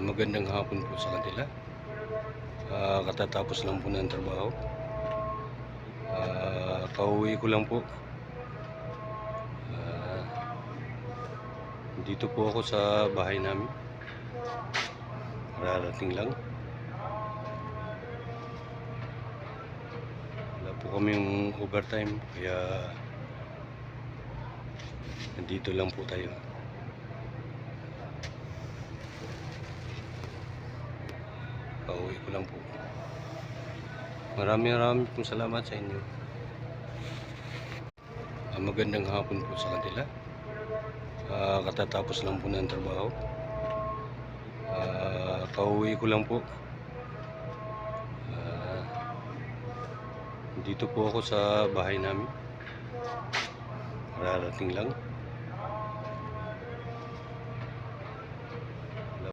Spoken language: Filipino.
Ah, magandang hapon po sa kanila. Ah, katatapos lang po ng trabaho. Ah, kauwi ko lang po. Ah, dito po ako sa bahay namin. Rarating lang. Wala po kaming overtime kaya nandito lang po tayo. Pauwi ko lang po. Maraming maraming pong salamat sa inyo. Ah, magandang hapon po sa kanila. Ah, katatapos lang po ng trabaho. Ah, kauwi ko lang po. Ah, dito po ako sa bahay namin. Rarating lang.